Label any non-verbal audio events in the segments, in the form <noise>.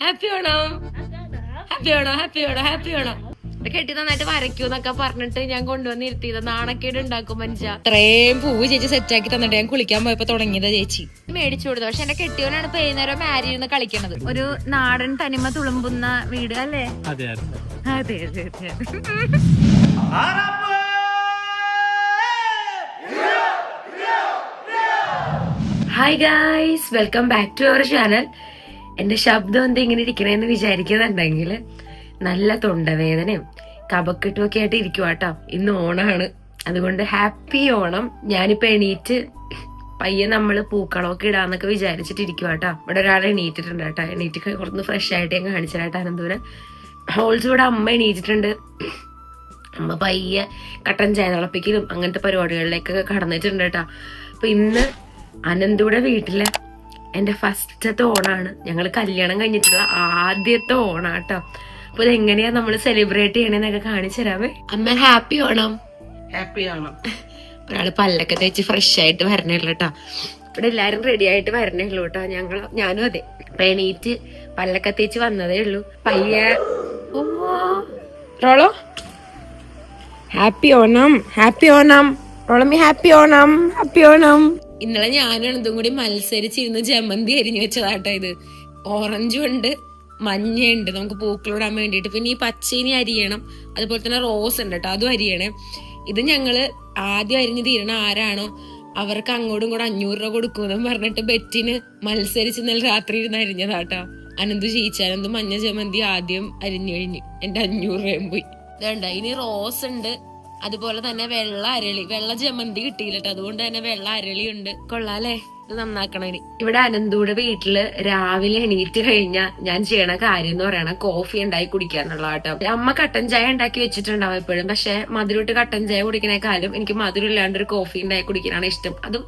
Happy ആണോ happy ആണോ happy ആണോ ഹാപ്പി ആണോ കെട്ടി നന്നായിട്ട് വരയ്ക്കൂ എന്നൊക്കെ പറഞ്ഞിട്ട് ഞാൻ കൊണ്ടുവന്ന് ഇരുത്തിയത് നാണക്കേട് ഉണ്ടാക്കും മനുഷ്യ. അത്രയും പൂവ് ചേച്ചി സെറ്റാക്കി തന്നിട്ട് ഞാൻ കുളിക്കാൻ പോയപ്പോ തുടങ്ങിയതാ ചേച്ചി. മേടിച്ചു കൊടുത്തു പക്ഷെ എന്റെ കെട്ടിയോനാണ് ഇപ്പൊ വൈകുന്നേരം മാരി ഇരുന്ന് കളിക്കണത്. ഒരു നാടൻ തനിമ തുളുമ്പുന്ന വീട് അല്ലേ? അതെ അതെ. അതെ അതെ അതെ. Hi guys welcome back to our channel എന്റെ ശബ്ദം എന്താ ഇങ്ങനെ ഇരിക്കണേന്ന് വിചാരിക്കുന്നുണ്ടെങ്കിൽ നല്ല തൊണ്ടവേദനയും കപക്കെട്ടും ഒക്കെ ആയിട്ട് ഇരിക്കുക കേട്ടോ ഇന്ന് ഓണാണ്. അതുകൊണ്ട് ഹാപ്പി ഓണം. ഞാനിപ്പോൾ എണീറ്റ് പയ്യെ നമ്മൾ പൂക്കളമൊക്കെ ഇടാന്നൊക്കെ വിചാരിച്ചിട്ട് ഇരിക്കുക കേട്ടോ ഇവിടെ ഒരാൾ എണീറ്റിട്ടുണ്ട് കേട്ടോ എണീറ്റ് കുറച്ച് ഫ്രഷ് ആയിട്ട് ഞാൻ കാണിച്ചിട്ടാ അനന്തപുരം. ഹോൾസ് ഇവിടെ അമ്മ എണീറ്റിട്ടുണ്ട്. അമ്മ പയ്യെ കട്ടൻ ചായ തിളപ്പിക്കലും അങ്ങനത്തെ പരിപാടികളിലേക്കൊക്കെ കടന്നിട്ടുണ്ട് കേട്ടോ അപ്പൊ ഇന്ന് അനന്തയുടെ വീട്ടിലെ എന്റെ ഫസ്റ്റത്തെ ഓണാണ്. ഞങ്ങൾ കല്യാണം കഴിഞ്ഞിട്ടുള്ള ആദ്യത്തെ ഓണാട്ടോ. അപ്പൊ ഇതെങ്ങനെയാ നമ്മൾ സെലിബ്രേറ്റ് ചെയ്യണേന്നൊക്കെ കാണിച്ചു തരാമേ. അമ്മ ഹാപ്പി ഓണം. ഹാപ്പി ഓണം. ഒരാൾ പല്ലൊക്കെ തേച്ച് ഫ്രഷ് ആയിട്ട് വരണേ ഉള്ളൂ കേട്ടോ ഇവിടെ എല്ലാരും റെഡി ആയിട്ട് വരണേ ഉള്ളൂ കേട്ടോ ഞങ്ങൾ ഞാനും അതെ. അപ്പൊ എണീറ്റ് പല്ലൊക്കെ തേച്ച് വന്നതേ ഉള്ളൂ. പയ്യ. റോളോ? ഹാപ്പി ഓണം. ഹാപ്പി ഓണം. റോളമി ഹാപ്പി ഓണം. ഹാപ്പി ഓണം. ഇന്നലെ ഞാനും എന്തും കൂടി മത്സരിച്ചിരുന്ന്. ജമന്തി അരിഞ്ഞു വെച്ചതാട്ടോ ഇത്. ഓറഞ്ചും ഉണ്ട് മഞ്ഞയുണ്ട്. നമുക്ക് പൂക്കളിടാൻ വേണ്ടിയിട്ട്. പിന്നെ ഈ പച്ചയിനി അരിയണം. അതുപോലെ തന്നെ റോസ് ഉണ്ട് കേട്ടോ അതും അരിയണേ. ഇത് ഞങ്ങൾ ആദ്യം അരിഞ്ഞ് തീരണ ആരാണോ അവർക്ക് അങ്ങോട്ടും കൂടെ അഞ്ഞൂറ് രൂപ കൊടുക്കുമെന്നും പറഞ്ഞിട്ട് ബെറ്റിന് മത്സരിച്ച് ഇന്നലെ രാത്രി ഇരുന്ന് അരിഞ്ഞതാട്ടോ. അനന്ത് ജയിച്ചാനന്ത് മഞ്ഞ ജമന്തി ആദ്യം അരിഞ്ഞു കഴിഞ്ഞു. എന്റെ അഞ്ഞൂറ് രൂപയും പോയി. വേണ്ട ഇനി റോസ് ഉണ്ട് അതുപോലെ തന്നെ വെള്ള അരളി. വെള്ള ജമന്തി കിട്ടിയില്ലട്ടോ. അതുകൊണ്ട് തന്നെ വെള്ള അരളി ഉണ്ട് കൊള്ളാലേ ഇത് നന്നാക്കണം ഇനി. ഇവിടെ അനന്തൂടെ വീട്ടിൽ രാവിലെ എണീറ്റ് കഴിഞ്ഞാൽ ഞാൻ ചെയ്യണ കാര്യം എന്ന് പറയണ. കോഫി ഉണ്ടായി കുടിക്കാന്നുള്ള കേട്ടോ അമ്മ കട്ടൻ ചായ ഉണ്ടാക്കി വെച്ചിട്ടുണ്ടാവും എപ്പോഴും. പക്ഷെ മധുരമിട്ട് കട്ടൻ ചായ കുടിക്കണേക്കാളും എനിക്ക് മധുരം ഇല്ലാണ്ട് ഒരു കോഫി ഉണ്ടായി കുടിക്കാനാണ് ഇഷ്ടം. അതും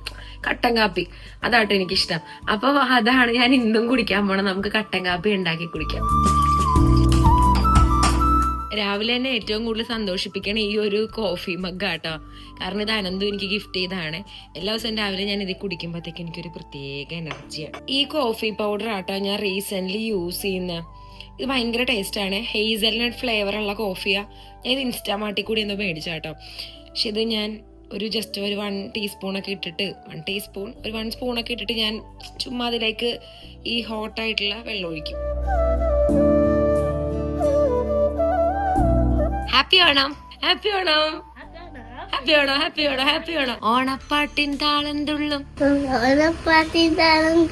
കട്ടൻ കാപ്പി. അതാട്ടോ എനിക്കിഷ്ടം. അപ്പൊ അതാണ് ഞാൻ ഇന്നും കുടിക്കാൻ പോണം നമുക്ക് കട്ടൻ കാപ്പി ഉണ്ടാക്കി കുടിക്കാം. രാവിലെ തന്നെ ഏറ്റവും കൂടുതൽ സന്തോഷിപ്പിക്കണ ഈ ഒരു കോഫി മഗ് ആട്ടോ. കാരണം ഇത് അനന്തു എനിക്ക് ഗിഫ്റ്റ് ചെയ്തതാണ്. എല്ലാ ദിവസവും രാവിലെ ഞാൻ ഇത് കുടിക്കുമ്പോഴത്തേക്ക് എനിക്കൊരു പ്രത്യേക എനർജിയാണ് ഈ കോഫി പൗഡർ ആട്ടോ ഞാൻ റീസെന്റ് യൂസ് ചെയ്യുന്ന. ഇത് ഭയങ്കര ടേസ്റ്റാണ് ഹെയ്സൽനട്ട് ഫ്ലേവർ ഉള്ള കോഫിയാ ഞാൻ ഇത് ഇൻസ്റ്റാമാർട്ടിൽ കൂടി ഒന്ന് മേടിച്ചാട്ടോ. പക്ഷെ ഇത് ഞാൻ ഒരു ജസ്റ്റ് ഒരു വൺ ടീസ്പൂണൊക്കെ ഇട്ടിട്ട് വൺ ടീസ്പൂൺ ഒരു വൺ സ്പൂണൊക്കെ ഇട്ടിട്ട് ഞാൻ ചുമ്മാ അതിലേക്ക് ഈ ഹോട്ടായിട്ടുള്ള വെള്ളം ഒഴിക്കും. Happy Onam happy Onam happy Onam happy Onam happy Onam ഓണപ്പാട്ടിൻ താളം തുള്ളും. ഓണപ്പാട്ടിൻ താളം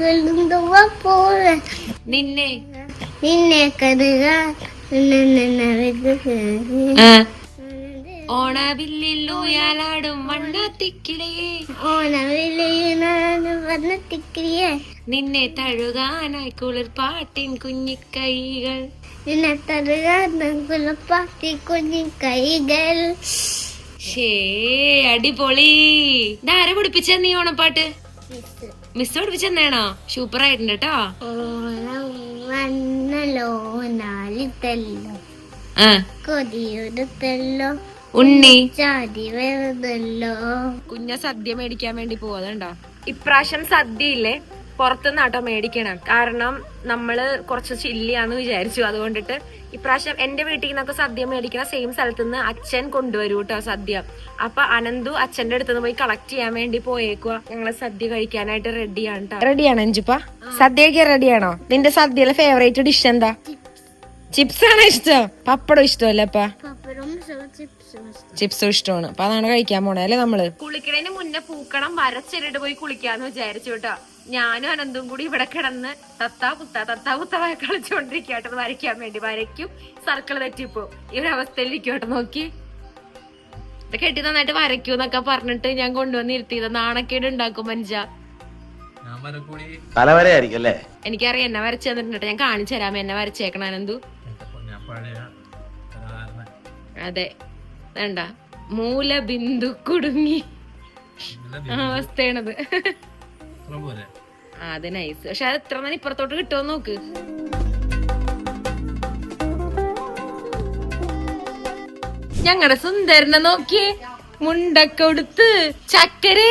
പോലെ. നിന്നെ. നിന്നെ കരുക. വണ്ണാത്തിക്കിളയെ. നിന്നെ തഴുകാനായി കുളിർ പാട്ടിൻ നിന്നെ തരുക കുലപ്പാട്ടി കുഞ്ഞി കൈകൾ ഷേ അടിപൊളി. ഇതാരെ പഠിപ്പിച്ച നീ ഓണപ്പാട്ട്? മിസ് പഠിപ്പിച്ചെന്നാണോ സൂപ്പർ ആയിട്ടുണ്ട് കേട്ടോ. ഓണം വന്നല്ലോ നാലിത്തല്ലോ ആ. കൊതിയൊടുത്തല്ലോ ഉണ്ണി. ചാതി വരുന്നല്ലോ കുഞ്ഞ സദ്യ മേടിക്കാൻ വേണ്ടി പോവാതുണ്ടോ ഇപ്രാവശ്യം സദ്യ ഇല്ലേ പുറത്തുനിന്നാട്ടോ മേടിക്കണം. കാരണം നമ്മൾ കുറച്ച് ചില്ലിയാന്ന് വിചാരിച്ചു. അതുകൊണ്ടിട്ട് ഇപ്രാവശ്യം എന്റെ വീട്ടിൽ നിന്നൊക്കെ സദ്യ മേടിക്കണ സെയിം സ്ഥലത്ത് നിന്ന് അച്ഛൻ കൊണ്ടുവരൂ കേട്ടോ സദ്യ. അപ്പൊ അനന്തു അച്ഛന്റെ അടുത്ത് നിന്ന് പോയി കളക്ട് ചെയ്യാൻ വേണ്ടി പോയേക്കുക ഞങ്ങൾ സദ്യ കഴിക്കാനായിട്ട് റെഡിയാണ് കേട്ടോ റെഡിയാണോ അഞ്ചുപ്പ? സദ്യ കഴിക്കാൻ റെഡിയാണോ നിന്റെ സദ്യയിലെ ഫേവറേറ്റ് ഡിഷ് എന്താ? ചിപ്സ് ആണോ ഇഷ്ടം? പപ്പടം ഇഷ്ടമല്ലേ പപ്പടും ചിപ്സും ഇഷ്ടമാണ്. അപ്പൊ അതാണ് കഴിക്കാൻ പോണേ അല്ലേ നമ്മൾ? കുളിക്കണേന് മുന്നേ പൂക്കണം വരച്ചിട്ട് പോയി കുളിക്കാന്ന് വിചാരിച്ചു കേട്ടോ. ഞാനും അനന്തും കൂടി ഇവിടെ കിടന്ന് തത്താ കുത്ത തത്താ കുത്ത കളിച്ചോണ്ടിരിക്കട്ടെ വരയ്ക്കാൻ വേണ്ടി വരയ്ക്കും സർക്കിൾ തെറ്റിപ്പോ. ഈ ഒരു അവസ്ഥയിൽ ഇരിക്കോട്ടെ നോക്കി കെട്ടി നന്നായിട്ട് വരയ്ക്കൂ എന്നൊക്കെ പറഞ്ഞിട്ട് ഞാൻ കൊണ്ടുവന്ന് ഇരുത്തിയത്. നാണക്കേട് ഉണ്ടാക്കും അല്ലേ എനിക്കറിയാം എന്നെ വരച്ചു തന്നിട്ടുണ്ട്. ഞാൻ കാണിച്ചു തരാം എന്നെ വരച്ചേക്കണ അനന്തു. അതെ. വേണ്ട. മൂലബിന്ദു കുടുങ്ങി. അവസ്ഥയാണത്. അത് നൈസ് പക്ഷെ അത് എത്ര നേരം ഇപ്പുറത്തോട്ട് കിട്ടുമോ നോക്ക്. ഞങ്ങളുടെ സുന്ദരനെ നോക്കിയേ. മുണ്ടൊക്കെ ഉടുത്ത്. ചക്കര്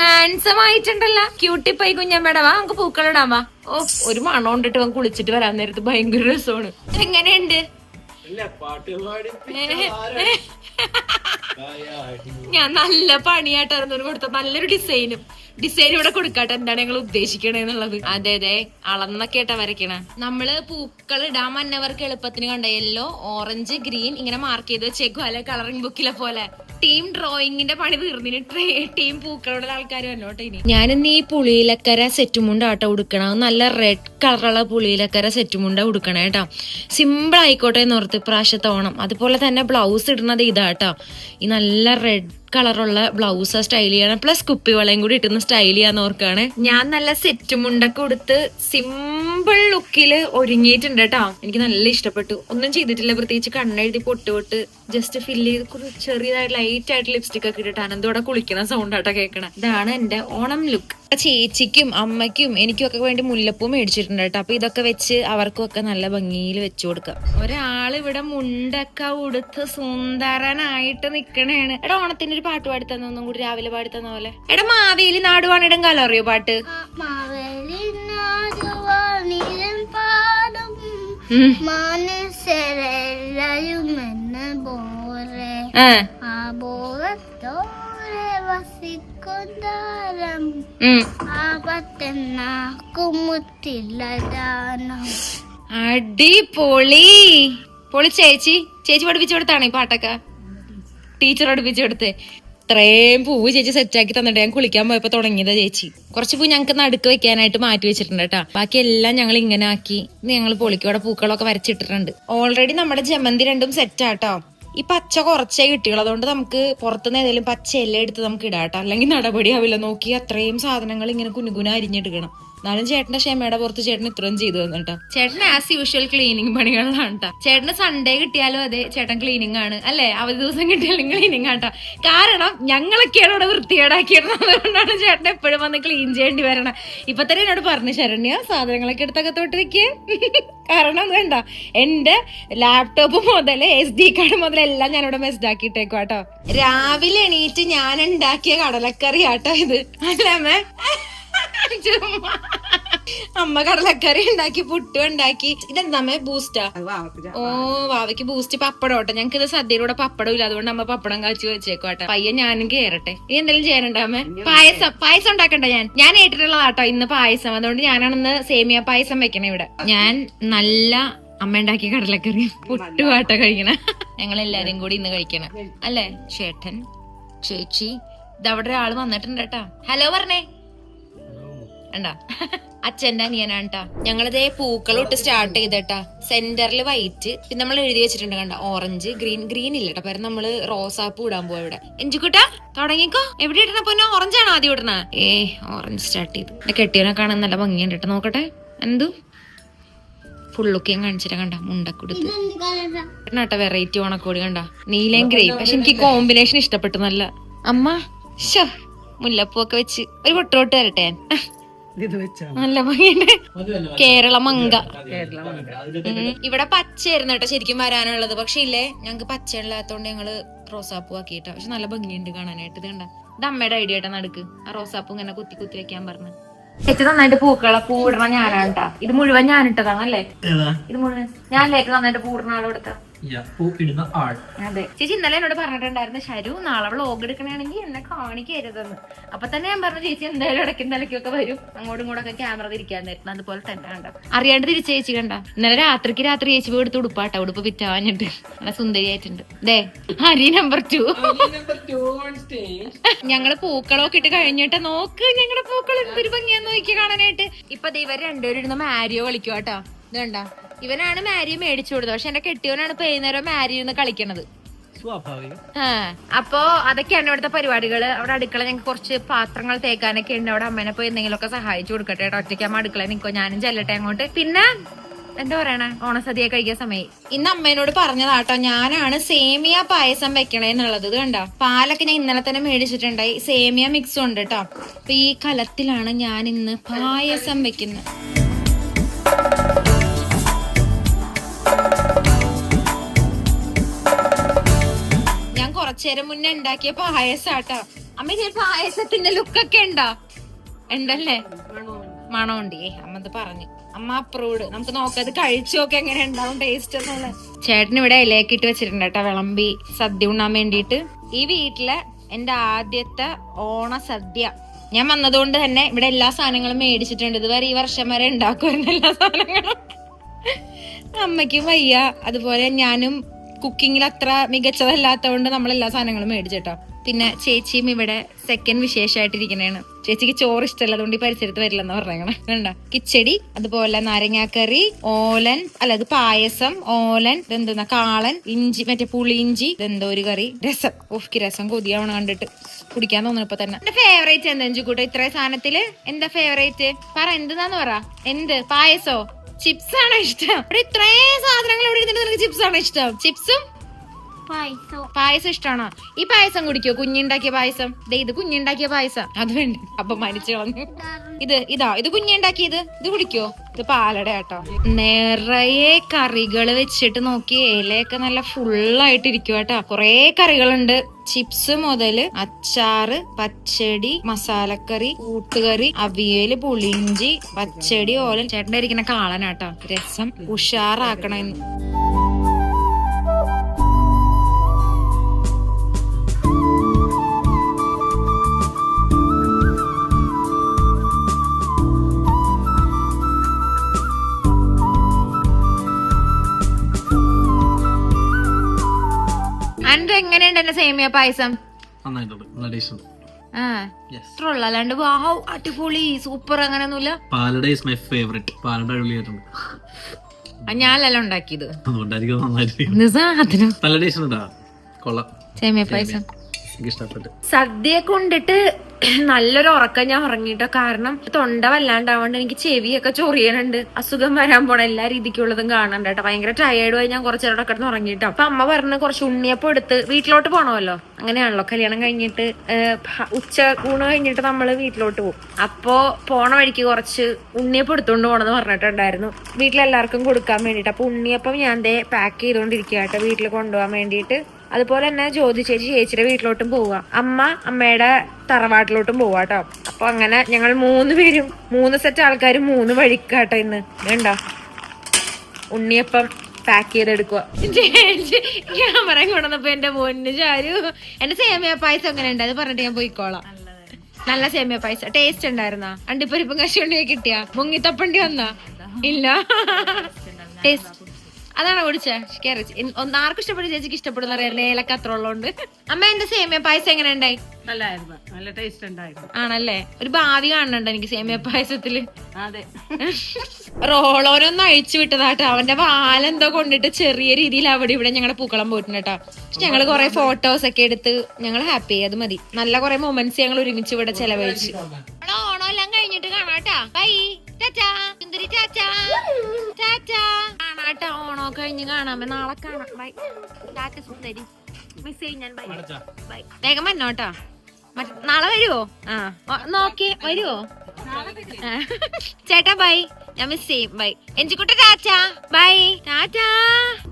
ഹാൻസം ആയിട്ടുണ്ടല്ലോ. ക്യൂട്ടിപ്പൈ കുഞ്ഞമ്മയുടെ വാ നമുക്ക് പൂക്കളിടാൻ വാ. ഓ ഒരു മണം കൊണ്ടിട്ട് കുളിച്ചിട്ട് വരാൻ നേരത്ത് ഭയങ്കര രസമാണ്. എങ്ങനെയുണ്ട് ഞാൻ നല്ല പണിയായിട്ടായിരുന്നു കൊടുത്ത നല്ലൊരു ഡിസൈനും. ഡിസൈൻ ഇവിടെ കൊടുക്കാട്ടെ. എന്താണ് ഞങ്ങൾ ഉദ്ദേശിക്കണെന്നുള്ളത് അതെ അതെ. അളന്നൊക്കെ ആയിട്ടാ വരയ്ക്കണേ. നമ്മൾ പൂക്കൾ ഇടാൻ വന്നവർക്ക് എളുപ്പത്തിന് കണ്ട? യെല്ലോ ഓറഞ്ച് ഗ്രീൻ ഇങ്ങനെ മാർക്ക് ചെയ്ത് വെച്ചേക്കും. അല്ലെ കളറിംഗ് ബുക്കിലെ പോലെ. ടീം ഡ്രോയിങ്ങിന്റെ പണി തീർന്നിന് ടീം പൂക്കളുടെ ആൾക്കാർ വന്നോട്ടെ ഇനി. ഞാനിന്ന് ഈ പുളിയിലക്കര സെറ്റുമുണ്ട് ആട്ടോ ഉടുക്കണം. നല്ല റെഡ് കളറുള്ള പുളിയിലക്കര സെറ്റുമുണ്ട ഉടുക്കണേ കേട്ടോ സിമ്പിൾ ആയിക്കോട്ടെ എന്ന് ഓർത്ത് പ്രാവശ്യത്തെ ഓണം അതുപോലെ തന്നെ ബ്ലൗസ് ഇടുന്നത് ഇതാട്ടോ ഈ നല്ല റെഡ് കളറുള്ള ബ്ലൗസ് സ്റ്റൈൽ ചെയ്യണം. പ്ലസ് കുപ്പി വളയും കൂടി ഇട്ടുന്ന സ്റ്റൈൽ ചെയ്യാന്ന് ഓർക്കാണ്. ഞാൻ നല്ല സെറ്റ് മുണ്ടൊക്കെ ഉടുത്ത് സിമ്പിൾ ലുക്കിൽ ഒരുങ്ങിയിട്ടുണ്ട് കേട്ടോ എനിക്ക് നല്ല ഇഷ്ടപ്പെട്ടു. ഒന്നും ചെയ്തിട്ടില്ല. പ്രത്യേകിച്ച് കണ്ണെഴുതി പൊട്ടുപൊട്ട് ജസ്റ്റ് ഫില്ല് ചെയ്ത് കുറച്ച് ചെറിയതായിട്ട് ലൈറ്റ് ആയിട്ട് ലിപ്സ്റ്റിക് ഒക്കെ ഇട്ടിട്ട് അനന്തോടെ കുളിക്കുന്ന സൗണ്ട് ആട്ടോ കേൾക്കണം ഇതാണ് എന്റെ ഓണം ലുക്ക് ചേച്ചിക്കും അമ്മയ്ക്കും എനിക്കും ഒക്കെ വേണ്ടി മുല്ലപ്പൂ മേടിച്ചിട്ടുണ്ട് കേട്ടോ അപ്പൊ ഇതൊക്കെ വെച്ച് അവർക്കും ഒക്കെ നല്ല ഭംഗിയിൽ വെച്ചു കൊടുക്കാം. ഒരാൾ ഇവിടെ മുണ്ടൊക്കെ ഉടുത്ത് സുന്ദരനായിട്ട് നിക്കണേണ്. എടാ ഓണത്തിന് ഒരു പാട്ട് പാടി തന്നൊന്നും കൂടി രാവിലെ പാടി തന്ന പോലെ. എടാ മാവേലി നാടുവാണിടം കാലം അറിയോ പാട്ട് മാവേലി ഉം. മനസ്സരെല്ലാരും എന്ന പോലെ. ആ വസിക്കൊണ്ടാരം ഉം. ആപത്തെന്ന കുമുത്തില്ലതാനം അടിപൊളി. പൊളി ചേച്ചി. ചേച്ചി പഠിപ്പിച്ചു കൊടുത്താണ് ഈ പാട്ടൊക്കെ. ടീച്ചർ പഠിപ്പിച്ചു കൊടുത്തേ. ഇത്രയും പൂവ് ചേച്ചി സെറ്റാക്കി തന്നിട്ട് ഞാൻ കുളിക്കാൻ പോയപ്പോ തുടങ്ങിയതാ ചേച്ചി. കുറച്ച് പൂ ഞങ്ങൾക്ക് നടുക്ക് വെക്കാനായിട്ട് മാറ്റി വെച്ചിട്ടുണ്ട് കേട്ടോ. ബാക്കി എല്ലാം ഞങ്ങൾ ഇങ്ങനെ ആക്കി ഞങ്ങൾ പൊളിക്കോടെ പൂക്കളൊക്കെ വരച്ചിട്ടിട്ടുണ്ട്. ഓൾറെഡി നമ്മുടെ ജമന്തി രണ്ടും സെറ്റാട്ടോ ഈ പച്ച കുറച്ചേ കിട്ടിയുള്ളൂ. അതുകൊണ്ട് നമുക്ക് പുറത്തുനിന്ന് ഏതെങ്കിലും പച്ച എല്ലാം എടുത്ത് നമുക്ക് ഇടാട്ടോ അല്ലെങ്കിൽ നടപടിയാവില്ല. നോക്കി അത്രയും സാധനങ്ങൾ ഇങ്ങനെ കുനുകുന അരിഞ്ഞെടുക്കണം എന്നാലും ചേട്ടന്റെ ക്ഷമയുടെ പുറത്ത് ചേട്ടൻ ഇത്രയും ചെയ്തു തന്നിട്ടോ ചേട്ടൻ ആസ് യൂഷ്വൽ ക്ലീനിങ് പണികളിലാണ് കേട്ടോ. ചേട്ടന് സൺഡേ കിട്ടിയാലും അതെ ചേട്ടൻ ക്ലീനിങ് ആണ്. അല്ലെ? അവധി ദിവസം കിട്ടിയാലും ക്ലീനിങ് ആട്ടോ കാരണം ഞങ്ങളൊക്കെയാണ് ഇവിടെ വൃത്തികേടാക്കിയിരുന്നത്. അതുകൊണ്ടാണ് ചേട്ടൻ എപ്പോഴും വന്ന് ക്ലീൻ ചെയ്യേണ്ടി വരണം. ഇപ്പൊ തന്നെ എന്നോട് പറഞ്ഞു ശരണ്യ സാധനങ്ങളൊക്കെ എടുത്തൊക്കെ തൊട്ടിരിക്കേ <laughs> കാരണം വേണ്ട എന്റെ ലാപ്ടോപ്പ് മുതൽ എസ് ഡി കാർഡ് മുതൽ എല്ലാം ഞാനിവിടെ മെസ്ഡ് ആക്കിയിട്ടേക്കും കേട്ടോ. രാവിലെ എണീറ്റ് ഞാൻ ഉണ്ടാക്കിയ കടലക്കറി ആട്ടോ ഇത്. അല്ലേ. <laughs> അമ്മ കടലക്കറി ഉണ്ടാക്കി പുട്ടും ഉണ്ടാക്കി. ഇതെന്താമേ ബൂസ്റ്റാ? ഓ വാവയ്ക്ക് ബൂസ്റ്റ് പപ്പടം കേട്ടോ ഞങ്ങൾക്ക് ഇത് സദ്യയിലൂടെ പപ്പടം ഇല്ല. അതുകൊണ്ട് അമ്മ പപ്പടം കാച്ചി വെച്ചേക്കോട്ടെ പയ്യൻ ഞാനും കേറട്ടെ. ഇനി എന്തെങ്കിലും ചെയ്യാനുണ്ടാമേ പായസം പായസം ഉണ്ടാക്കണ്ട ഞാൻ. ഞാൻ ഏറ്റിട്ടുള്ളതാട്ടോ ഇന്ന് പായസം. അതുകൊണ്ട് ഞാനാണിന്ന് സേമിയ പായസം വെക്കണേ ഇവിടെ. ഞാൻ നല്ല അമ്മ ഉണ്ടാക്കിയ കടലക്കറി പുട്ടുപാട്ട കഴിക്കണ. <laughs> ഞങ്ങൾ എല്ലാരും കൂടി ഇന്ന് കഴിക്കണം. അല്ലേ? ചേട്ടൻ ചേച്ചി ഇതവിടെ ഒരാൾ വന്നിട്ടുണ്ട് കേട്ടാ ഹലോ പറഞ്ഞേ. കണ്ടാ? അച്ഛന്റെ അനിയനാണ് ഞങ്ങളിതേ പൂക്കളൊട്ട് സ്റ്റാർട്ട് ചെയ്തട്ടാ. സെന്ററിൽ വൈറ്റ് പിന്നെ നമ്മൾ എഴുതി വെച്ചിട്ടുണ്ട് കണ്ട ഓറഞ്ച് ഗ്രീൻ ഗ്രീൻ ഇല്ല കേട്ടോ പകരം നമ്മൾ റോസാപ്പൂ ഇടാൻ പോവാ ഇവിടെ. എഞ്ചിക്കുട്ടാ തുടങ്ങിക്കോ. എവിടെ ഇടണ പൊന്നോ? ഓറഞ്ച് ആണോ ആദ്യം ഇടണ ഏ ഓറഞ്ച് സ്റ്റാർട്ട് ചെയ്തു. എന്റെ കെട്ടിയനെ കാണാൻ നല്ല ഭംഗിയുണ്ട് കേട്ടോ നോക്കട്ടെ. എന്തു? ഫുള്ളൊക്കെയും കാണിച്ചിട്ട് കണ്ട മുണ്ടക്കൊടുത്ത്. കേട്ടോ വെറൈറ്റി ഓണക്കോടി കണ്ട. നീലയും ഗ്രേ പക്ഷെ എനിക്ക് കോമ്പിനേഷൻ ഇഷ്ടപ്പെട്ടു നല്ല. അമ്മ ഷോ മുല്ലപ്പൂ ഒക്കെ വെച്ച് ഒരു പൊട്ടോട്ട് തരട്ടെ നല്ല ഭംഗിയുണ്ട്. കേരള മങ്ക. ഉം. ഇവിടെ പച്ചയായിരുന്നു കേട്ടോ ശരിക്കും വരാനുള്ളത്. പക്ഷെ ഇല്ലേ ഞങ്ങക്ക് പച്ച ഇല്ലാത്തോണ്ട് ഞങ്ങൾ റോസാപ്പൂ ആക്കിയിട്ടാ. പക്ഷെ നല്ല ഭംഗിയുണ്ട് കാണാനായിട്ട്. ഇത് കണ്ട? ഇത് അമ്മയുടെ ഐഡിയ ആയിട്ടാ നടക്ക്. ആ റോസാപ്പൂ ഇങ്ങനെ കുത്തി കുത്തി വെക്കാൻ പറഞ്ഞു. ഏറ്റവും നന്നായിട്ട് പൂക്കള പൂടണ ഞാനാണ് ട്ടാ ഇത് മുഴുവൻ ഞാനിട്ടതാണല്ലേ? ഏതാ? ഇത് മുഴുവൻ ഞാനല്ലേ ഏറ്റവും നന്നായിട്ട് പൂടണ ആളെടുത്ത ഇടുന്ന ആൾ. അതെ. ചേച്ചി ഇന്നലെ എന്നോട് പറഞ്ഞിട്ടുണ്ടായിരുന്നു ശരു നാളെ വ്ലോഗ് എടുക്കണമെങ്കിൽ എന്നെ കാണിക്കരുതെന്ന്. അപ്പൊ തന്നെ ഞാൻ പറഞ്ഞു ചേച്ചി എന്തായാലും ഇടയ്ക്കും തലയ്ക്കൊക്കെ വരും. അങ്ങോട്ടും ഇങ്ങോട്ടൊക്കെ ക്യാമറ തിരിക്കാന്നായിരുന്നു അതുപോലെ തന്നെ കണ്ട? അറിയാണ്ട് തിരിച്ച് ചേച്ചി കണ്ട? ഇന്നലെ രാത്രിക്ക് രാത്രി ചേച്ചി പോയി എടുത്ത് ഉടുപ്പാട്ട. ഉടുപ്പ് വിറ്റാഞ്ഞിട്ട് നല്ല സുന്ദരിയായിട്ടുണ്ട്. ദേ ഹരി നമ്പർ ടു ഞങ്ങൾ പൂക്കളൊക്കെ ഇട്ട് കഴിഞ്ഞിട്ട് നോക്ക് ഞങ്ങളുടെ പൂക്കൾ എന്തൊരു ഭംഗിയാന്ന് നോക്കി കാണാനായിട്ട്. ഇപ്പൊ ദൈവം ഇവർ രണ്ടുപേരും ഇരുന്ന് മാരിയോ കളിക്കും കേട്ടോ ഇത് കണ്ട ഇവനാണ് മാരി മേടിച്ചു കൊടുത്തത്. പക്ഷെ എന്റെ കെട്ടിയവനാണ് ഇപ്പൊ വൈകുന്നേരം മാരി കളിക്കണത്. സ്വാഭാവികം. അപ്പോ അതൊക്കെയാണ് ഇവിടുത്തെ പരിപാടികൾ അവിടെ അടുക്കള ഞങ്ങൾക്ക് കുറച്ച് പാത്രങ്ങൾ തേക്കാനൊക്കെ ഉണ്ട്. അവിടെ അമ്മേനെ പോയി എന്തെങ്കിലുമൊക്കെ സഹായിച്ചു കൊടുക്കട്ടെ. കേട്ടോ ഒറ്റയ്ക്ക് അമ്മ അടുക്കള നിൽക്കോ ഞാനും ചെല്ലട്ടെ അങ്ങോട്ട്. പിന്നെ എന്താ പറയണേ? ഓണസദ്യ കഴിക്കാൻ സമയം ഇന്ന് അമ്മേനോട് പറഞ്ഞതാട്ടോ ഞാനാണ് സേമിയ പായസം വെക്കണേന്നുള്ളത് ഇത് കണ്ടോ? പാലൊക്കെ ഞാൻ ഇന്നലെ തന്നെ മേടിച്ചിട്ടുണ്ടായി. സേമിയ മിക്സും ഉണ്ട് കേട്ടോ. അപ്പൊ ഈ കലത്തിലാണ് ഞാൻ ഇന്ന് പായസം വെക്കുന്നത്. കുറച്ചേരം മുന്നേ ഉണ്ടാക്കിയ പായസാട്ടോ അമ്മ ഇതിന് പായസത്തിന്റെ ലുക്കൊക്കെ ഉണ്ടോ? ഉണ്ടല്ലേ? മണമുണ്ട്. അമ്മ ഇത് പറഞ്ഞു. അമ്മ അപ്രൂവ്ഡ് നമുക്ക് നോക്കാം ഇത് കഴിച്ചു നോക്കാം എങ്ങനെ ഉണ്ടാവും ടേസ്റ്റ് എന്നുള്ളത്. ചേട്ടൻ ഇവിടെ ഇലയൊക്കെ ഇട്ട് വെച്ചിട്ടുണ്ട് കേട്ടോ വിളമ്പി സദ്യ ഉണ്ണാൻ വേണ്ടിയിട്ട്. ഈ വീട്ടിലെ എന്റെ ആദ്യത്തെ ഓണ സദ്യ. ഞാൻ വന്നതുകൊണ്ട് തന്നെ ഇവിടെ എല്ലാ സാധനങ്ങളും മേടിച്ചിട്ടുണ്ട്. ഇതുവരെ ഈ വർഷം വരെ ഉണ്ടാക്കുമായിരുന്നു എല്ലാ സാധനങ്ങളും. അമ്മയ്ക്കും വയ്യ. അതുപോലെ ഞാനും കുക്കിങ്ങിൽ അത്ര മികച്ചതല്ലാത്തതുകൊണ്ട് നമ്മൾ എല്ലാ സാധനങ്ങളും മേടിച്ചിട്ടോ. പിന്നെ ചേച്ചിയും ഇവിടെ സെക്കൻഡ് വിശേഷമായിട്ടിരിക്കണേണ് ചേച്ചിക്ക് ചോറ് ഇഷ്ടമല്ല അതുകൊണ്ട് ഈ പരിസരത്ത് വരില്ലെന്ന് പറഞ്ഞേക്കണേ. വേണ്ട കിച്ചടി അതുപോലെ നാരങ്ങാക്കറി ഓലൻ അല്ല പായസം ഓലൻ ഇതെന്താ കാളൻ ഇഞ്ചി മറ്റേ പുളിയിഞ്ചി ഇതെന്തോ ഒരു കറി? രസം. ഓഫ്ക്ക് രസം കൊതിയാവണ കണ്ടിട്ട്. കുടിക്കാൻ തോന്നുന്നപ്പോ തന്നെ. എന്റെ ഫേവറേറ്റ് എന്താ കൂട്ടോ ഇത്ര സാധനത്തിൽ എന്താ ഫേവറേറ്റ് പറ എന്താന്ന് പറ. എന്ത്? പായസോ? ചിപ്സ് ആണോ ഇഷ്ടം. ഇവിടെ ഇത്രയും സാധനങ്ങൾ ഇവിടെ ഇരുന്നിട്ട് നിനക്ക് ചിപ്സ് ആണോ ഇഷ്ടം. ചിപ്സും പായസോ. ഇഷ്ടമാണോ ഈ പായസം കുടിക്കോ? കുഞ്ഞുണ്ടാക്കിയ പായസം? ദേ ഇത് കുഞ്ഞുണ്ടാക്കിയ പായസം. അത് വേണ്ട. അപ്പൊ മരിച്ചു കളഞ്ഞു ഇത് ഇതാ ഇത് കുഞ്ഞുണ്ടാക്കിയത്. ഇത് കുടിക്കോ? ഇത് പാലട കേട്ടോ. നിറയെ കറികൾ വെച്ചിട്ട് നോക്കി. ഇലയൊക്കെ നല്ല ഫുള്ളായിട്ട് ഇരിക്കും കേട്ടോ. കൊറേ കറികളുണ്ട്. ചിപ്സ് മുതൽ അച്ചാറ് പച്ചടി മസാലക്കറി കൂട്ടുകറി അവിയൽ പുളിഞ്ചി പച്ചടി ഓലൻ. ചേട്ടന്റെ ഇരിക്കുന്ന കാളനാട്ടോ രസം. ഉഷാറാക്കണം അന്റെ എങ്ങനെയുണ്ട് എന്റെ സേമിയ പായസം? അല്ലാണ്ട് അടിപൊളി സൂപ്പർ അങ്ങനെയൊന്നുമില്ല palada is my favourite palada അടിപൊളിയായിട്ടുണ്ട്. ഞാനല്ല ഉണ്ടാക്കിയത്. കൊള്ളാം. സേമിയ പായസം. സദ്യ കൊണ്ടിട്ട് <clears throat> നല്ലൊരു ഉറക്കം ഞാൻ ഉറങ്ങിട്ടോ. കാരണം തൊണ്ട വല്ലാണ്ടാവാണ്ട് എനിക്ക് ചെവിയൊക്കെ ചൊറിയണുണ്ട്. അസുഖം വരാൻ പോണ എല്ലാ രീതിക്കുള്ളതും കാണണ്ട കേട്ടോ. ഭയങ്കര ടയേർഡ് ആയി ഞാൻ കുറച്ചു നേരം കിടന്ന് ഉറങ്ങിട്ടോ. അപ്പൊ അമ്മ പറഞ്ഞ് കുറച്ച് ഉണ്ണിയപ്പം എടുത്ത് വീട്ടിലോട്ട് പോണമല്ലോ. അങ്ങനെയാണല്ലോ. കല്യാണം കഴിഞ്ഞിട്ട് ഉച്ച ഊണ് കഴിഞ്ഞിട്ട് നമ്മൾ വീട്ടിലോട്ട് പോകും അപ്പോ പോണ വഴിക്ക് കുറച്ച് ഉണ്ണിയപ്പം എടുത്തോണ്ട് പോണെന്ന് പറഞ്ഞിട്ടുണ്ടായിരുന്നു. വീട്ടിലെല്ലാവർക്കും കൊടുക്കാൻ വേണ്ടിട്ട് അപ്പൊ ഉണ്ണിയപ്പം ഞാൻ ദേ പാക്ക് ചെയ്തോണ്ടിരിക്കട്ടെ കേട്ടോ. വീട്ടിൽ കൊണ്ടുപോകാൻ വേണ്ടിയിട്ട്. അതുപോലെ തന്നെ ജ്യോതി ചേച്ചി ചേച്ചിയുടെ വീട്ടിലോട്ടും പോവുക. അമ്മ അമ്മയുടെ തറവാട്ടിലോട്ടും പോവാ കേട്ടോ. അപ്പൊ അങ്ങനെ ഞങ്ങൾ മൂന്ന് പേരും മൂന്ന് സെറ്റ് ആൾക്കാരും മൂന്ന് വഴിക്കാട്ടോ ഇന്ന്. വേണ്ടോ ഉണ്ണിയപ്പം പാക്ക് ചെയ്തെടുക്കുക. ക്യാമറ കൊണ്ടുവന്നപ്പോ എന്റെ പൊന്നു ചാരു. എന്റെ സേമിയ പായസം അങ്ങനെ ഉണ്ട്? അത് പറഞ്ഞിട്ട് ഞാൻ പോയിക്കോളാം. നല്ല സേമിയ പായസം. ടേസ്റ്റ് ഉണ്ടായിരുന്നാ? അണ്ടിപ്പരിപ്പും കശുവണ്ടിയൊക്കെ കിട്ടിയാ? മുങ്ങിത്തപ്പണ്ടി വന്നാ? ഇല്ല. ടേസ്റ്റ് അതാണോ ഓടിച്ചേ കേറി. ഒന്ന് ആർക്കും ഇഷ്ടപ്പെടും ചേച്ചിക്ക് ഇഷ്ടപ്പെടുന്ന അറിയാം ഏലക്ക അത്ര ഉള്ളതുകൊണ്ട്. അമ്മ എന്റെ സേമിയ പായസം എങ്ങനെ ഉണ്ടായി? നല്ലായിരുന്നു. നല്ല ടേസ്റ്റ് ഉണ്ടായിരുന്നു. ആണല്ലേ? ഒരു ഭാവി കാണുന്നുണ്ട് എനിക്ക് സേമിയ പായസത്തിൽ. അതെ. റോളോനൊന്നും അഴിച്ചു വിട്ടതാട്ടോ. അവന്റെ വാലെന്തോ കൊണ്ടിട്ട് ചെറിയ രീതിയിൽ അവിടെ ഇവിടെ ഞങ്ങളുടെ പൂക്കളം പോയിട്ടുണ്ട് കേട്ടോ. ഞങ്ങൾ ഞങ്ങൾ കുറെ ഫോട്ടോസ് ഒക്കെ എടുത്ത് ഞങ്ങൾ ഹാപ്പി അത് മതി. നല്ല കുറെ മൊമെന്റ്സ് ഞങ്ങൾ ഒരുമിച്ച് ഇവിടെ ചെലവഴിച്ചു. ഓണം എല്ലാം കഴിഞ്ഞിട്ട് കാണാട്ടാ ബൈ കാണാട്ടാ ഓണോ കഴിഞ്ഞ് കാണാമേ നാളെ കാണാം. By Tata Sundari. മിസ് ചെയ്യും ഞാൻ. ബൈ ബൈ വേഗം വന്നോട്ടോ നാളെ വരുവോ? ആ നോക്കി വരുവോ. <laughs> ചേട്ടാ bye bye tata. Bye tata.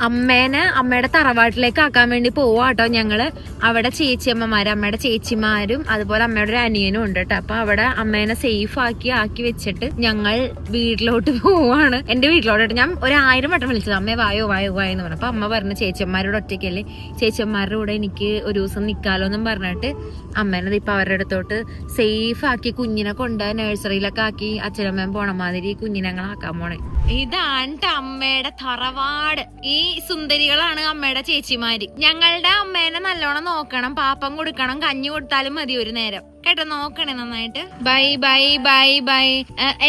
അമ്മേനെ അമ്മയുടെ തറവാട്ടിലേക്ക് ആക്കാൻ വേണ്ടി പോവാട്ടോ ഞങ്ങൾ. അവിടെ ചേച്ചിയമ്മമാര് അമ്മയുടെ ചേച്ചിമാരും അതുപോലെ അമ്മയുടെ ഒരു അനിയനും ഉണ്ട് കേട്ടോ അപ്പൊ അവിടെ അമ്മേനെ സേഫ് ആക്കി ആക്കി വെച്ചിട്ട് ഞങ്ങൾ വീട്ടിലോട്ട് പോവാണ്. എന്റെ വീട്ടിലോട്ട് ഞാൻ ഒരു ആയിരം വട്ടം വിളിച്ചത്. അമ്മേ വായോ വായോ വായോ എന്ന് പറഞ്ഞു. അപ്പൊ അമ്മ പറഞ്ഞു ചേച്ചിയന്മാരോട് ഒറ്റയ്ക്കല്ലേ? ചേച്ചിയന്മാരുടെ കൂടെ എനിക്ക് ഒരു ദിവസം നിക്കാലോ എന്നും പറഞ്ഞിട്ട് അമ്മേനെ ഇപ്പൊ അവരുടെ അടുത്തോട്ട് സേഫ് ആക്കി കുഞ്ഞിനെ കൊണ്ട് നഴ്സറിയിലൊക്കെ ആക്കി അച്ഛനമ്മയും പോണ മാതിരി കുഞ്ഞിനെ ഞങ്ങൾ ആക്കാൻ പോണേ. ഇതാണ് അമ്മയുടെ തറവാട്. ഈ സുന്ദരികളാണ് അമ്മയുടെ ചേച്ചിമാര്. ഞങ്ങളുടെ അമ്മേനെ നല്ലോണം നോക്കണം പാപ്പം കൊടുക്കണം കഞ്ഞി കൊടുത്താലും മതി ഒരു നേരം. കേട്ടോ നോക്കണേ നന്നായിട്ട്. Bye bye bye bye.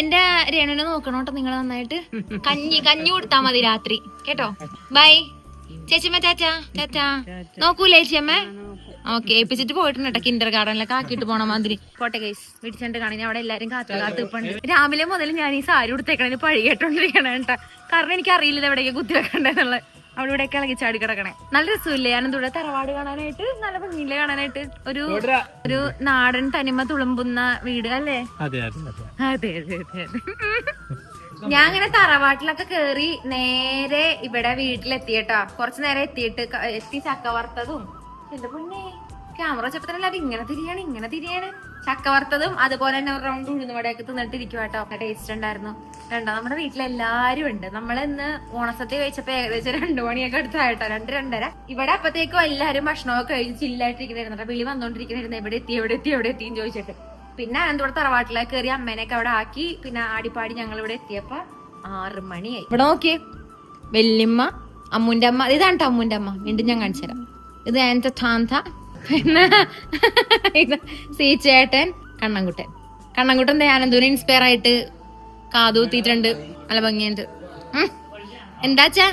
എന്റെ രേണുവിനെ നോക്കണം കേട്ടോ നിങ്ങൾ നന്നായിട്ട്. കഞ്ഞി കഞ്ഞി കൊടുത്താ മതി രാത്രി. കേട്ടോ? ബൈ. ചേച്ചിമ്മ ചാച്ചാ ചാച്ചാ. നോക്കൂലേ ചേച്ചിയമ്മ? ഓക്കെ ഏൽപ്പിച്ചിട്ട് പോയിട്ടുണ്ട് കേട്ടോ കിൻഡർ ഗാർഡനിലൊക്കെ ആക്കിയിട്ട് പോണ മാതിരി. പോട്ടെ കേസ് വിടിച്ചിട്ട് കാണി അവിടെ എല്ലാരും കാത്തു കാത്തു ഇപ്പുണ്ട്. രാവിലെ മുതൽ ഞാൻ ഈ സാരി ഉടുത്തേക്കണേ പഴി കേട്ടോണ്ടിരിക്കണ കേട്ടാ കാരണം എനിക്ക് അറിയില്ല ഇത് എവിടേക്ക് കുത്തി വെക്കണ്ടെന്നുള്ളത് അവിടെ ഇവിടെയൊക്കെ ഇളകി ചാടി കിടക്കണേ. നല്ല രസമില്ലേ? ഞാനെന്തൂടെ തറവാട് കാണാനായിട്ട് നല്ല ഭംഗിയില്ല കാണാനായിട്ട്? ഒരു ഒരു നാടൻ തനിമ തുളുമ്പുന്ന വീട് അല്ലേ? അതെ അതെ അതെ. അതെ ഞാൻ അങ്ങനെ തറവാട്ടിലൊക്കെ കേറി നേരെ ഇവിടെ വീട്ടിലെത്തിയട്ടോ. കുറച്ചു നേരം എത്തിയിട്ട് എത്തി ചക്ക വറുത്തതും. എന്റെ പൊന്നെ. ക്യാമറ വെച്ചപ്പോ അത് ഇങ്ങനെ തിരിയാണ് ഇങ്ങനെ തിരിയാണ്. ചക്ക വറുത്തതും അതുപോലെ തന്നെ റൗണ്ട് ഉഴുന്നുവടയൊക്കെ തിന്നിട്ടിരിക്കും കേട്ടോ. ഒക്കെ ടേസ്റ്റ് ഉണ്ടായിരുന്നു. രണ്ടോ നമ്മുടെ വീട്ടിലെല്ലാരും ഉണ്ട്. നമ്മൾ ഇന്ന് ഓണസദ്യ കഴിച്ചപ്പോ ഏകദേശം രണ്ടു മണിയൊക്കെ അടുത്തായിട്ടോ രണ്ട് രണ്ടര. ഇവിടെ അപ്പത്തേക്കും എല്ലാരും ഭക്ഷണമൊക്കെ കഴിച്ച് ചില്ലായിട്ടിരിക്കുന്നായിരുന്നു വിളി വന്നോണ്ടിരിക്കുന്നായിരുന്നു എവിടെ എത്തി എവിടെ എത്തി എവിടെ എത്തിയെന്ന് ചോദിച്ചിട്ട്. പിന്നെ അനന്തോടെ തറവാട്ടിലേക്ക് കയറി അമ്മേനെയൊക്കെ അവിടെ ആക്കി പിന്നെ ആടിപ്പാടി ഞങ്ങൾ ഇവിടെ എത്തിയപ്പോ ആറ് മണിയായി. ഇവിടെ നോക്കിയേ വല്യമ്മ അമ്മുന്റെ അമ്മ. ഇതാണ് ട്ടോ അമ്മുന്റെ അമ്മ? വീണ്ടും ഞാൻ കാണിച്ചു തരാം ഇത് എന്റെ താന്ത. പിന്നെ ഇത് ചേട്ടൻ കണ്ണൻകുട്ടൻ. കണ്ണൻകുട്ടൻ ദേ ആനന്ദൂരി ഇൻസ്പയർ ആയിട്ട് കാതൂത്തിട്ടുണ്ട് നല്ല ഭംഗിയുണ്ട്. എന്താച്ചാ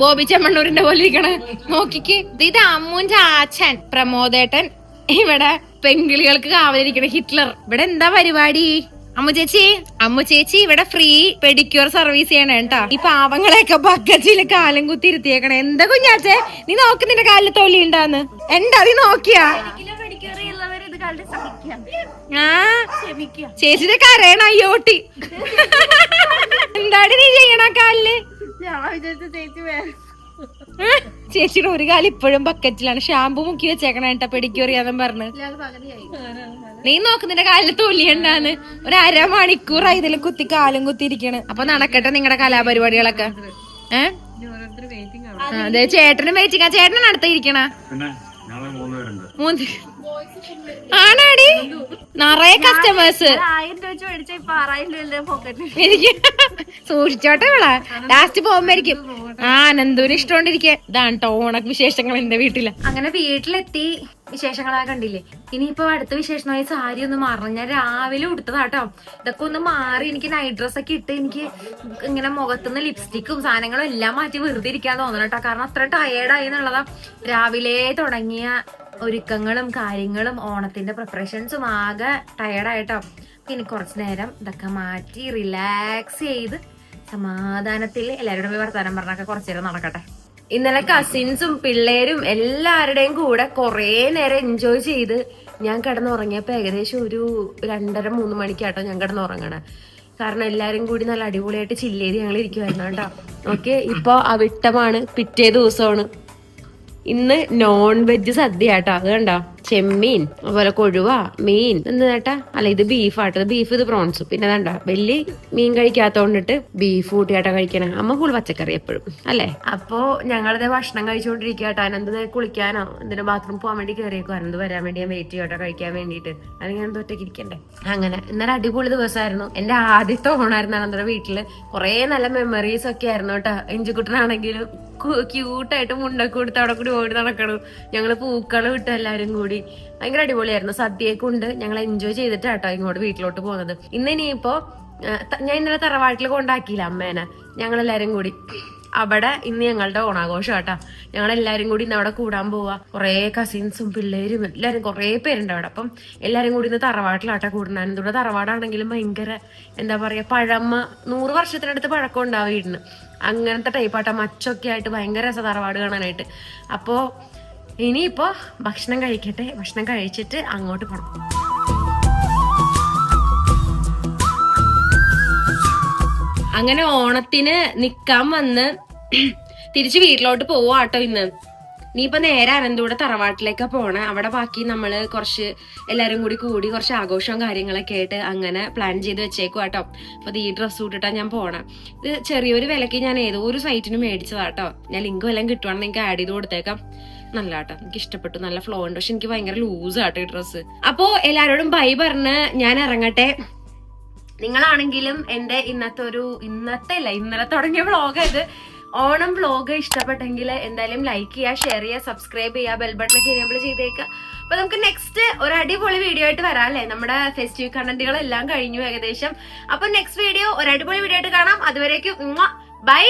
ബോബി ചെമ്മണ്ണൂരിന്റെ പോലെ ഇരിക്കണ. നോക്കിക്ക്. ഇത് അമ്മുന്റെ ആച്ചൻ പ്രമോദേട്ടൻ. ഇവിടെ പെങ്കിളികൾക്ക് കാവലിരിക്കണ ഹിറ്റ്ലർ. ഇവിടെ എന്താ പരിപാടി? അമ്മു ചേച്ചി അമ്മു ചേച്ചി ഇവിടെ ഫ്രീ പെഡിക്യൂർ സർവീസ് ചെയ്യണേ കേട്ടാ ഈ പാവങ്ങളെയൊക്കെ ബക്കറ്റിൽ കാലം കുത്തി ഇരുത്തിയേക്കണേ. എന്താ കുഞ്ഞാച്ചേ? നീ നോക്ക് നിന്റെ കാലിൽ തൊലി ഉണ്ടാന്ന് എന്താ നീ നോക്കിയാ? ആ? ചേച്ചിയുടെ കരയണ അയ്യോട്ടി <laughs> എന്താടി നീ ചെയ്യണ കാലിൽ? ഏ? ചേച്ചിയുടെ ഒരു കാലം ഇപ്പോഴും ബക്കറ്റിലാണ്. ഷാമ്പു മുക്കി വെച്ചേക്കണ കേട്ടാ പെഡിക്യൂർ ചെയ്യാന്നും പറഞ്ഞ്. നീ നോക്കുന്നതിന്റെ കാലിൽ തൊലിയുണ്ടാന്ന് ഒരു അരമണിക്കൂറായി ഇതിൽ കുത്തി കാലും കുത്തിയിരിക്കണ് അപ്പൊ നടക്കട്ടെ നിങ്ങളുടെ കലാപരിപാടികളൊക്കെ. ഏഹ് അതെ ചേട്ടനും വെയിറ്റിംഗ് ആ. ചേട്ടനും നടത്തിയിരിക്കണ പിന്നെ ഞങ്ങൾ മൂന്നുപേരുണ്ട് മൂന്ന് ആണാടി? നിറയെ കസ്റ്റമേഴ്സ് സൂക്ഷിച്ചോട്ടെ വിളാ ലാസ്റ്റ് പോകുമ്പോയിരിക്കും ആ ഇഷ്ടോണ്ടിരിക്കെ. ഇതാണ് ട്ടോ ഓണ വിശേഷങ്ങൾ എന്റെ വീട്ടിൽ. അങ്ങനെ വീട്ടിലെത്തി. വിശേഷങ്ങളാ കണ്ടില്ലേ? ഇനിയിപ്പോ അടുത്ത വിശേഷമായി സാരി ഒന്ന് മാറണം. ഞാൻ രാവിലെ ഉടുത്തതാട്ടോ ഇതൊക്കെ ഒന്ന് മാറി എനിക്ക് നൈറ്റ് ഡ്രസ് ഒക്കെ ഇട്ട് എനിക്ക് ഇങ്ങനെ മുഖത്തുനിന്ന് ലിപ്സ്റ്റിക്കും സാധനങ്ങളും എല്ലാം മാറ്റി വെറുതെ ഇരിക്കാൻ തോന്നണം കേട്ടോ കാരണം അത്ര ടയേർഡായി എന്നുള്ളതാ. രാവിലെ തുടങ്ങിയ ഒരുക്കങ്ങളും കാര്യങ്ങളും ഓണത്തിന്റെ പ്രിപ്പറേഷൻസും ആകെ ടയേർഡായിട്ടോ പിന്നെ കുറച്ചു നേരം ഇതൊക്കെ മാറ്റി റിലാക്സ് ചെയ്ത് സമാധാനത്തിൽ എല്ലാവരോടും പോയി വർത്താനം പറഞ്ഞൊക്കെ കുറച്ചേരം നടക്കട്ടെ. ഇന്നലെ കസിൻസും പിള്ളേരും എല്ലാവരുടെയും കൂടെ കുറേ നേരം എൻജോയ് ചെയ്ത് ഞാൻ കിടന്നുറങ്ങിയപ്പോൾ ഏകദേശം ഒരു രണ്ടര മൂന്ന് മണിക്കാട്ടോ ഞാൻ കിടന്നുറങ്ങണേ. കാരണം എല്ലാരും കൂടി നല്ല അടിപൊളിയായിട്ട് ചില്ല് ചെയ്ത് ഞങ്ങൾ ഇരിക്കുമായിരുന്നു കേട്ടോ. ഓക്കെ ഇപ്പൊ അവിട്ടമാണ് പിറ്റേ ദിവസമാണ്. ഇന്ന് നോൺ വെജ് സദ്യ കേട്ടോ അത് കണ്ടോ? ചെമ്മീൻ അതുപോലെ കൊഴുവ മീൻ. എന്ത് കേട്ടാ അല്ല ഇത് ബീഫ് ആട്ടോ. ബീഫ് ഇത് പ്രോൺസും പിന്നെ കണ്ടോ വലിയ മീൻ കഴിക്കാത്തോണ്ടിട്ട് ബീഫ് കൂട്ടിയാട്ടാ കഴിക്കണേ. അമ്മ ഫുൾ പച്ചക്കറി എപ്പോഴും അല്ലേ? അപ്പോ ഞങ്ങളിത് ഭക്ഷണം കഴിച്ചുകൊണ്ടിരിക്കുക കേട്ടോ. കുളിക്കാനോ എന്തിനും ബാത്റൂം പോകാൻ വേണ്ടി കയറിയേക്കോ അനന്ത് വരാൻ വേണ്ടി ഞാൻ വെയിറ്റ് ചെയ്യട്ടോ കഴിക്കാൻ വേണ്ടിട്ട് അല്ലെങ്കിൽ എന്തോ ഒറ്റയ്ക്ക് ഇരിക്കണ്ടേ? അങ്ങനെ. ഇന്നലെ അടിപൊളി ദിവസമായിരുന്നു. എന്റെ ആദ്യത്തെ ഓണായിരുന്നു അനന്തയുടെ വീട്ടിൽ. കുറേ നല്ല മെമ്മറീസ് ഒക്കെ ആയിരുന്നു കേട്ടോ. എഞ്ചിക്കുട്ടനാണെങ്കിലും ക്യൂട്ടായിട്ട് മുണ്ടൊക്കെ കൊടുത്ത് അവിടെ കൂടി ഓടി നടക്കണു. ഞങ്ങൾ പൂക്കൾ വിട്ടു എല്ലാരും കൂടി ഭയങ്കര അടിപൊളിയായിരുന്നു. സദ്യയൊക്കെ ഉണ്ട്. ഞങ്ങൾ എൻജോയ് ചെയ്തിട്ട് കേട്ടോ ഇങ്ങോട്ട് വീട്ടിലോട്ട് പോകുന്നത്. ഇന്ന് ഇനിയിപ്പോ ഞാൻ ഇന്നലെ തറവാട്ടിൽ കൊണ്ടാക്കിയില്ല അമ്മേനെ. ഞങ്ങൾ എല്ലാരും കൂടി. അവിടെ ഇന്ന് ഞങ്ങളുടെ ഓണാഘോഷം കേട്ടാ ഞങ്ങൾ എല്ലാരും കൂടി ഇന്ന് അവിടെ കൂടാൻ പോവാ. കുറേ കസിൻസും പിള്ളേരും എല്ലാരും കുറേ പേരുണ്ട് അവിടെ. അപ്പം എല്ലാരും കൂടി ഇന്ന് തറവാട്ടിലാട്ടാ കൂടുന്നത്. എന്തുകൊണ്ട് തറവാടാണെങ്കിലും ഭയങ്കര എന്താ പറയാ പഴമ നൂറ് വർഷത്തിനടുത്ത് പഴക്കം ഉണ്ടാവും വീടിന് അങ്ങനത്തെ ടൈപ്പ് ടൈപ്പാട്ട മച്ചൊക്കെ ആയിട്ട് ഭയങ്കര രസ തറവാട് കാണാനായിട്ട്. അപ്പോ ഇനിയിപ്പോ ഭക്ഷണം കഴിക്കട്ടെ ഭക്ഷണം കഴിച്ചിട്ട് അങ്ങോട്ട് പോകണം അങ്ങനെ ഓണത്തിന് നിക്കാൻ വന്ന് തിരിച്ച് വീട്ടിലോട്ട് പോവാട്ടോ ഇന്ന്. നീയിപ്പൊ നേരെ അനന്തൂടെ തറവാട്ടിലേക്കാ പോണേ. അവിടെ ബാക്കി നമ്മൾ കുറച്ച് എല്ലാരും കൂടി കൂടി കുറച്ച് ആഘോഷവും കാര്യങ്ങളൊക്കെ ആയിട്ട് അങ്ങനെ പ്ലാൻ ചെയ്ത് വെച്ചേക്കും കേട്ടോ അപ്പൊ ഈ ഡ്രസ്സ് ഇട്ടിട്ടാ ഞാൻ പോണേ. ഇത് ചെറിയൊരു വിലക്ക് ഞാൻ ഏതോ ഒരു സൈറ്റിന് മേടിച്ചതാട്ടോ. ഞാൻ ലിങ്ക് വല്ലതും കിട്ടുവാണെങ്കിൽ നിങ്ങൾക്ക് ആഡ് ചെയ്ത് കൊടുത്തേക്കാം. നല്ല ആട്ടോ എനിക്ക് ഇഷ്ടപ്പെട്ടു. നല്ല ഫ്ലോ ഉണ്ട്. പക്ഷെ എനിക്ക് ഭയങ്കര ലൂസ് ആട്ടോ ഈ ഡ്രസ്സ് അപ്പോ എല്ലാരോടും ബൈ പറഞ്ഞ് ഞാൻ ഇറങ്ങട്ടെ. നിങ്ങളാണെങ്കിലും എന്റെ ഇന്നത്തെ ഒരു ഇന്നത്തെ അല്ല ഇന്നലെ തുടങ്ങിയ വ്ളോഗ് ഇത്. ഓണം വ്ളോഗ് ഇഷ്ടപ്പെട്ടെങ്കിൽ എന്തായാലും ലൈക്ക് ചെയ്യുക ഷെയർ ചെയ്യുക സബ്സ്ക്രൈബ് ചെയ്യുക ബെൽ ബട്ടണൊക്കെ എനേബിൾ ചെയ്തേക്കുക. അപ്പൊ നമുക്ക് നെക്സ്റ്റ് ഒരു അടിപൊളി വീഡിയോ ആയിട്ട് വരാം അല്ലേ? നമ്മുടെ ഫെസ്റ്റീവ് കണ്ടന്റുകളെല്ലാം കഴിഞ്ഞു ഏകദേശം. അപ്പൊ നെക്സ്റ്റ് വീഡിയോ ഒരു അടിപൊളി വീഡിയോ ആയിട്ട് കാണാം. അതുവരേക്കും ബൈ